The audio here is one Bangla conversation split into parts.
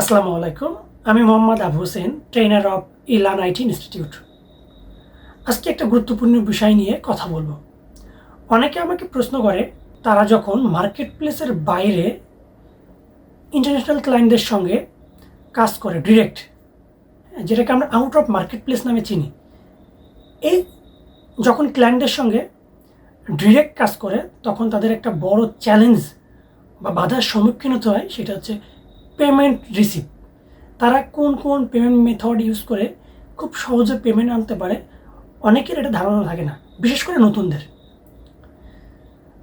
আসসালামু আলাইকুম। আমি Mohammad Abu Hossain trainer of Elan IT institute আজকে একটা গুরুত্বপূর্ণ বিষয় নিয়ে কথা বলব। অনেকে আমাকে প্রশ্ন করে, তারা যখন মার্কেট প্লেসের বাইরে ইন্টারন্যাশনাল ক্লায়েন্টদের সঙ্গে কাজ করে ডিরেক্ট যেটাকে আমরা আউট অফ মার্কেট প্লেস নামে চিনি, এই যখন ক্লায়েন্টদের সঙ্গে ডিরেক্ট কাজ করে, তখন তাদের একটা বড় চ্যালেঞ্জ বা বাধার সম্মুখীন হতে হয়, সেটা হচ্ছে পেমেন্ট রিসিভ তারা কোন কোন পেমেন্ট মেথড ইউজ করে খুব সহজে পেমেন্ট আনতে পারে, অনেকের এটা ধারণা থাকে না, বিশেষ করে নতুনদের।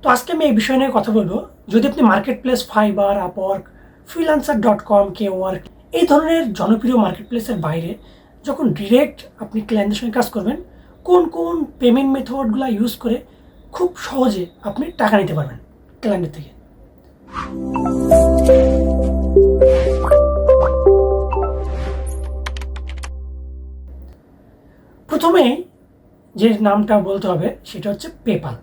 তো আজকে আমি এই বিষয় নিয়ে কথা বলব। যদি আপনি marketplace Fiverr Upwork freelancer dot com কে ওয়ার্ক এই ধরনের জনপ্রিয় মার্কেট প্লেসের বাইরে যখন ডিরেক্ট আপনি ক্লায়েন্টের সঙ্গে কাজ করবেন, কোন কোন পেমেন্ট মেথডগুলো ইউজ করে খুব সহজে আপনি টাকা নিতে পারবেন ক্লায়েন্টের থেকে। প্রথমে যে নামটা বলতে হবে, সেটা হচ্ছে পেপাল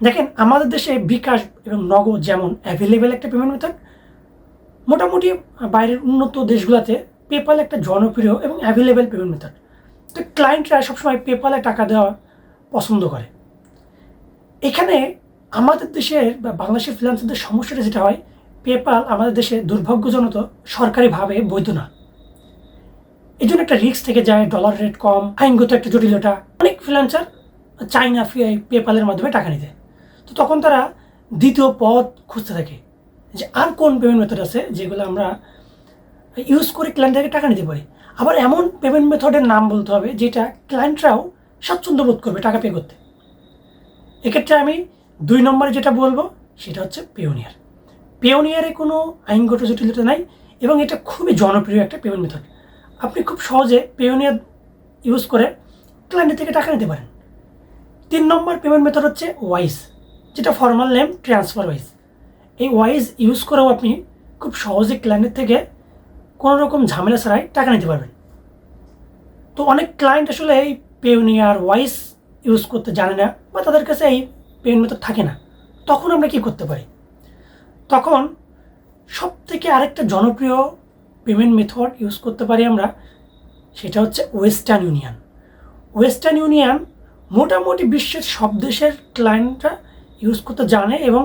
দেখেন, আমাদের দেশে বিকাশ এবং নগদ যেমন অ্যাভেলেবেল একটা পেমেন্ট মেথড মোটামুটি বাইরের উন্নত দেশগুলোতে পেপাল একটা জনপ্রিয় এবং অ্যাভেলেবেল পেমেন্ট মেথড তো ক্লায়েন্টরা সবসময় পেপালে টাকা দেওয়া পছন্দ করে। এখানে আমাদের দেশের বা বাংলাদেশের ফ্রিলান্সারদের সমস্যাটা যেটা হয় পেপাল আমাদের দেশে দুর্ভাগ্যজনত সরকারিভাবে বৈধ না। এই জন্য একটা রিস্ক থেকে যায় ডলার রেট কম, আইনগত একটা জটিলতা। অনেক ফ্রিল্যান্সার চায় না পেপালের মাধ্যমে টাকা নিতে। তো তখন তারা দ্বিতীয় পথ খুঁজতে থাকে যে আর কোন পেমেন্ট মেথড আছে যেগুলো আমরা ইউজ করে ক্লায়েন্ট থেকে টাকা নিতে পারি। আবার এমন পেমেন্ট মেথডের নাম বলতে হবে যেটা ক্লায়েন্টরাও স্বাচ্ছন্দ্য বোধ করবে টাকা পে করতে। এক্ষেত্রে আমি দুই নম্বরে যেটা বলব, সেটা হচ্ছে পেওনিয়ার পেওনিয়ারে কোনো আইনগত জটিলতা নাই এবং এটা খুবই জনপ্রিয় একটা পেমেন্ট মেথড আপনি খুব সহজে পেওনিয়ার ইউজ করে ক্লায়েন্টের থেকে টাকা নিতে পারেন। তিন নম্বর পেমেন্ট মেথড হচ্ছে ওয়াইজ যেটা ফর্মাল নেম ট্রান্সফার ওয়াইজ এই ওয়াইজ ইউজ করেও আপনি খুব সহজে ক্লায়েন্টের থেকে কোনো রকম ঝামেলা ছাড়াই টাকা নিতে পারবেন। তো অনেক ক্লায়েন্ট আসলে এই পেওনিয়ার ওয়াইজ ইউজ করতে জানে না বা তাদের কাছে এই পেমেন্ট মেথড থাকে না। তখন আমরা কি করতে পারি? তখন সব থেকে আরেকটা জনপ্রিয় পেমেন্ট মেথড ইউজ করতে পারি আমরা, সেটা হচ্ছে ওয়েস্টার্ন ইউনিয়ন। ওয়েস্টার্ন ইউনিয়ন মোটামুটি বিশ্বের সব দেশের ক্লায়েন্টরা ইউজ করতে জানে এবং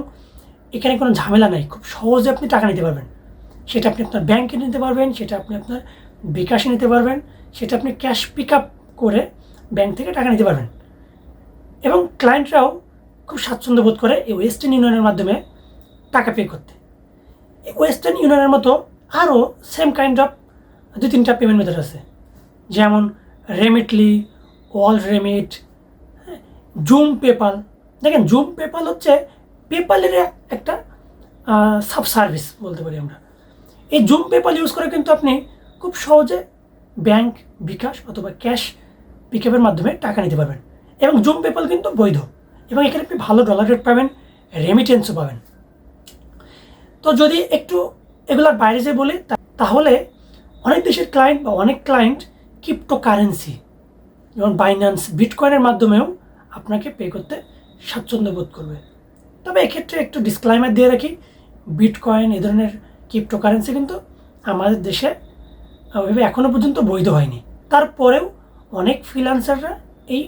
এখানে কোনো ঝামেলা নাই, খুব সহজে আপনি টাকা নিতে পারবেন। সেটা আপনি আপনার ব্যাংকে নিতে পারবেন, সেটা আপনি আপনার বিকাশে নিতে পারবেন, সেটা আপনি ক্যাশ পিক আপ করে ব্যাংক থেকে টাকা নিতে পারবেন। এবং ক্লায়েন্টরাও খুব স্বাচ্ছন্দ্য বোধ করে এই ওয়েস্টার্ন ইউনিয়নের মাধ্যমে টাকা পে করতে। এই ওয়েস্টার্ন ইউনিয়নের মতো আরও সেম কাইন্ড অফ দু তিনটা পেমেন্ট মেথড আছে। যেমন Remitly WorldRemit zoom PayPal দেখেন জুম পেপাল হচ্ছে পেপালের একটা সাব সার্ভিস বলতে পারি আমরা। এই জুম পেপাল ইউজ করে কিন্তু আপনি খুব সহজে ব্যাংক বিকাশ অথবা ক্যাশ পিকআপের মাধ্যমে টাকা নিতে পারবেন। এবং জুম পেপাল কিন্তু বৈধ। এবং এখানে আপনি ভালো ডলার রেট পাবেন রেমিটেন্সও পাবেন। তো যদি একটু এগুলোর বাইরে যে বলি তাহলে অনেক দেশের ক্লায়েন্ট বা অনেক ক্লায়েন্ট ক্রিপ্টো কারেন্সি যেমন বাইন্যান্স বিটকয়েনের মাধ্যমেও আপনাকে পে করতে স্বাচ্ছন্দ্য বোধ করবে। তবে এক্ষেত্রে একটু ডিসক্লাইমার দিয়ে রাখি বিটকয়েন এ ধরনের ক্রিপ্টো কারেন্সি কিন্তু আমাদের দেশে ওইভাবে এখনও পর্যন্ত বৈধ হয়নি। তারপরেও অনেক ফ্রিলান্সাররা এই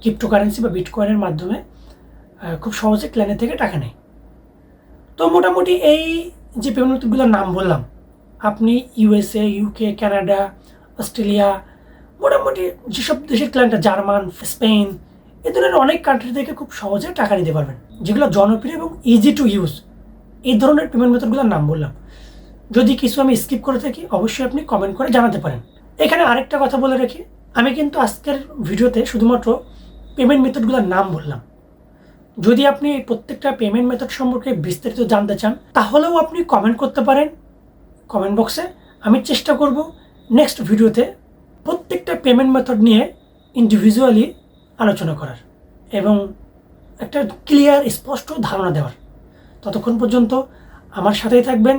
ক্রিপ্টো কারেন্সি বা বিটকয়েনের মাধ্যমে খুব সহজে ক্লায়েন্টের থেকে টাকা নেয়। তো মোটামুটি এই যে পেমেন্টগুলোর নাম বললাম, আপনি ইউএসএ ইউকে কানাডা অস্ট্রেলিয়া মোটামুটি যেসব দেশের ক্লায়েন্টরা জার্মান, স্পেন, এ ধরনের অনেক কান্ট্রি থেকে খুব সহজে টাকা নিতে পারবেন, যেগুলো জনপ্রিয় এবং ইজি টু ইউজ এই ধরনের পেমেন্ট মেথডগুলোর নাম বললাম। যদি কিছু আমি স্কিপ করে থাকি, অবশ্যই আপনি কমেন্ট করে জানাতে পারেন। এখানে আরেকটা কথা বলে রাখি, আমি কিন্তু আজকের ভিডিওতে শুধুমাত্র পেমেন্ট মেথডগুলোর নাম বললাম। যদি আপনি প্রত্যেকটা পেমেন্ট মেথড সম্পর্কে বিস্তারিত জানতে চান, তাহলেও আপনি কমেন্ট করতে পারেন কমেন্ট বক্সে আমি চেষ্টা করব নেক্সট ভিডিওতে প্রত্যেকটা পেমেন্ট মেথড নিয়ে ইন্ডিভিজুয়ালি আলোচনা করার এবং একটা ক্লিয়ার স্পষ্ট ধারণা দেওয়ার। ততক্ষণ পর্যন্ত আমার সাথেই থাকবেন।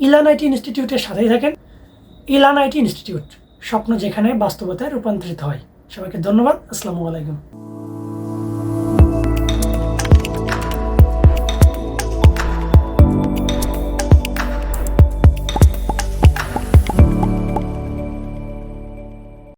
ইলান আইটি ইনস্টিটিউটের সাথেই থাকেন। ইলান আইটি ইনস্টিটিউট, স্বপ্ন যেখানে বাস্তবতায় রূপান্তরিত হয়। সবাইকে ধন্যবাদ। আসসালামু আলাইকুম।